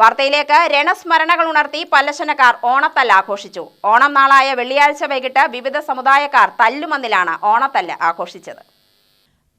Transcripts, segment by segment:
വാർത്തയിലേക്ക് രണസ്മരണകൾ ഉണർത്തി പല്ലശനക്കാർ ഓണത്തല്ല് ആഘോഷിച്ചു. ഓണം നാളായ വെള്ളിയാഴ്ച വൈകിട്ട് വിവിധ സമുദായക്കാർ തല്ലുമന്നിലാണ് ഓണത്തല്ല് ആഘോഷിച്ചത്.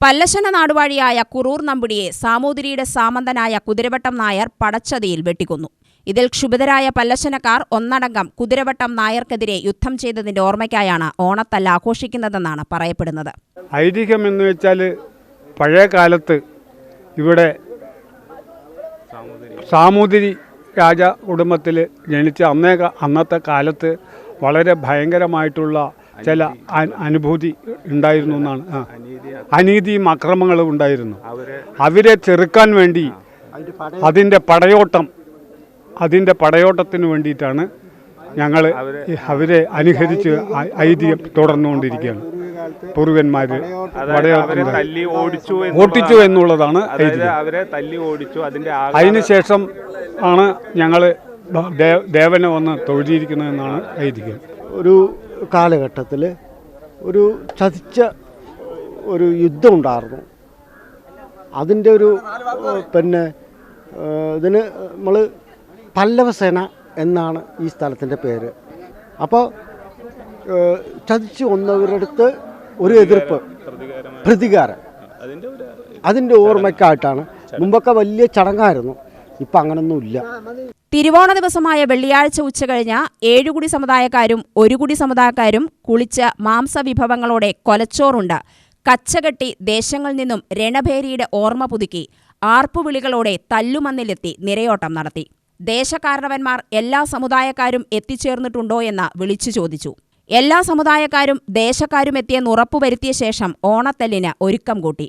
പല്ലശന നാടുവാഴിയായ കുറൂർ നമ്പുടിയെ സാമൂതിരിയുടെ സാമന്തനായ കുതിരവട്ടം നായർ പടച്ചതിയിൽ വെട്ടിക്കൊന്നു. ഇതിൽ ക്ഷുഭിതരായ പല്ലശനക്കാർ ഒന്നടങ്കം കുതിരവട്ടം നായർക്കെതിരെ യുദ്ധം ചെയ്തതിന്റെ ഓർമ്മയ്ക്കായാണ് ഓണത്തല്ല് ആഘോഷിക്കുന്നതെന്നാണ് പറയപ്പെടുന്നത്. ഐതിഹ്യം എന്ന് വെച്ചാൽ പഴയ കാലത്ത് ഇവിടെ സാമൂതിരി. രാജ കുടുംബത്തിൽ ജനിച്ച അന്നേ അന്നത്തെ കാലത്ത് വളരെ ഭയങ്കരമായിട്ടുള്ള ചില അനുഭൂതി ഉണ്ടായിരുന്നു എന്നാണ്. അനീതിയും അക്രമങ്ങളും ഉണ്ടായിരുന്നു. അവരെ ചെറുക്കാൻ വേണ്ടി അതിന്റെ പടയോട്ടം അതിന്റെ പടയോട്ടത്തിന് വേണ്ടിയിട്ടാണ് ഞങ്ങൾ അവരെ അനുകരിച്ച് ഐ- ഐതിഹ്യം തുടർന്നുകൊണ്ടിരിക്കുകയാണ്. തല്ലി ഓടിച്ചു എന്നുള്ളതാണ്. അവരെ തല്ലി ഓടിച്ചു അതിന്റെ അതിനുശേഷം ആണ് ഞങ്ങൾ ദേവനെ വന്ന് തൊഴുതിയിരിക്കുന്നതെന്നാണ് ഐതിഹ്യം ഒരു കാലഘട്ടത്തിൽ ഒരു ചതിച്ച ഒരു യുദ്ധം ഉണ്ടായിരുന്നു. അതിന്റെ ഒരു പിന്നെ ഇതിന് നമ്മൾ പല്ലവസേന എന്നാണ് ഈ സ്ഥലത്തിന്റെ പേര്. അപ്പോൾ ചതിച്ചു വന്നവരടുത്ത് അടുത്ത് ഒരു എതിർപ്പ്. പ്രതികാരം. അതിന്റെ ഓർമ്മയ്ക്കായിട്ടാണ്. മുമ്പൊക്കെ വലിയ ചടങ്ങായിരുന്നു. ഇപ്പം അങ്ങനൊന്നുമില്ല. തിരുവോണ ദിവസമായ വെള്ളിയാഴ്ച ഉച്ചകഴിഞ്ഞ് ഏഴുകുടി സമുദായക്കാരും ഒരുകുടി സമുദായക്കാരും കുളിച്ച മാംസ വിഭവങ്ങളോടെ കൊലച്ചോറുണ്ട് കച്ചകെട്ടി ദേശങ്ങളിൽ നിന്നും രണഭേരിയുടെ ഓർമ്മ പുതുക്കി. ആർപ്പുവിളികളോടെ തല്ലുമന്നിലെത്തി നിരയോട്ടം നടത്തി. ദേശകാരണവന്മാർ എല്ലാ സമുദായക്കാരും എത്തിച്ചേർന്നിട്ടുണ്ടോ എന്ന് വിളിച്ചു ചോദിച്ചു. എല്ലാ സമുദായക്കാരും ദേശക്കാരും എത്തിയെന്ന് ഉറപ്പുവരുത്തിയ ശേഷം ഓണത്തല്ലിന് ഒരുക്കം കൂട്ടി.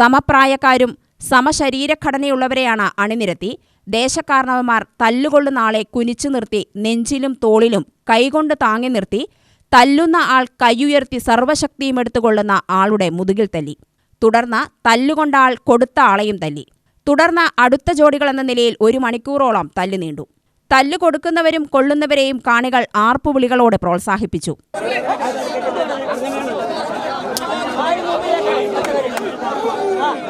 സമപ്രായക്കാരും സമശരീരഘടനയുള്ളവരെയാണ് അണിനിരത്തി. ദേശക്കാരണവന്മാർ തല്ലുകൊള്ളുന്ന ആളെ കുനിച്ചു നിർത്തി നെഞ്ചിലും തോളിലും കൈകൊണ്ട് താങ്ങി നിർത്തി. തല്ലുന്ന ആൾ കൈയുയർത്തി സർവശക്തിയും എടുത്തുകൊള്ളുന്ന ആളുടെ മുതുകിൽ തല്ലി. തുടർന്ന് തല്ലുകൊണ്ട ആൾ കൊടുത്ത ആളെയും തല്ലി. തുടർന്ന് അടുത്ത ജോഡികളെന്ന നിലയിൽ ഒരു മണിക്കൂറോളം തല്ലു നീണ്ടു. തല്ലു കൊടുക്കുന്നവരും കൊള്ളുന്നവരെയും കാണികൾ ആർപ്പുവിളികളോടെ പ്രോത്സാഹിപ്പിച്ചു.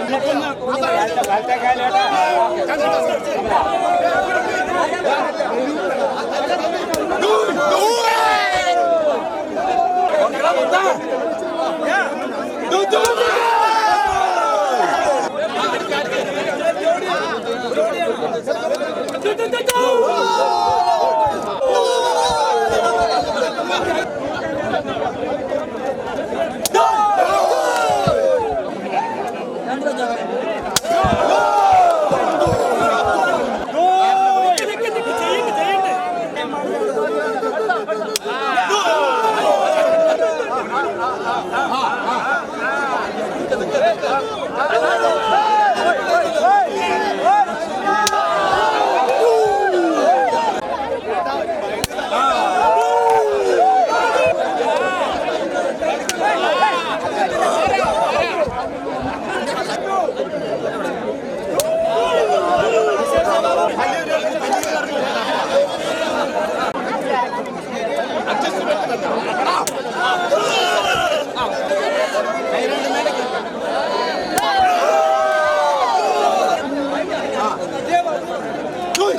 你跟着，我再来，再开两辆，赶紧走，走，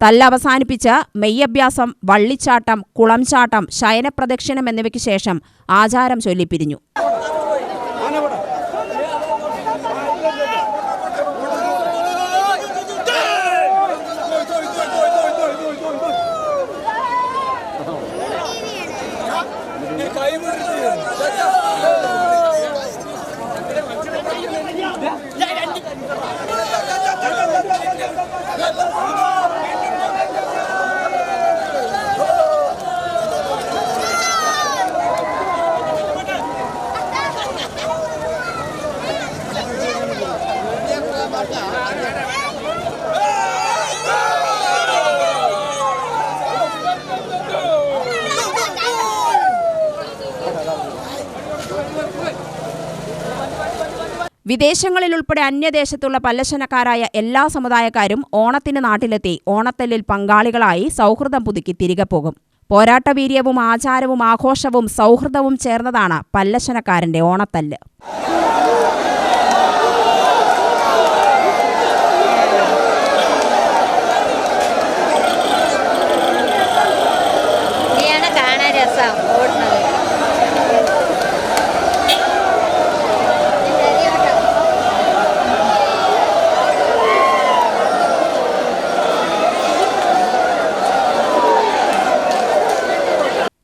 തല്ലവസാനിപ്പിച്ച് മെയ്യഭ്യാസം വള്ളിച്ചാട്ടം കുളംചാട്ടം ശയനപ്രദക്ഷിണം എന്നിവയ്ക്ക് ശേഷം ആചാരം ചൊല്ലിപ്പിരിഞ്ഞു വിദേശങ്ങളിലുൾപ്പെടെ അന്യദേശത്തുള്ള പല്ലശനക്കാരായ എല്ലാ സമുദായക്കാരും ഓണത്തിന് നാട്ടിലെത്തി ഓണത്തല്ലിൽ പങ്കാളികളായി സൗഹൃദം പുതുക്കി തിരികെ പോകും. പോരാട്ടവീര്യവും ആചാരവും ആഘോഷവും സൗഹൃദവും ചേർന്നതാണ് പല്ലശനക്കാരന്റെ ഓണത്തല്ല്.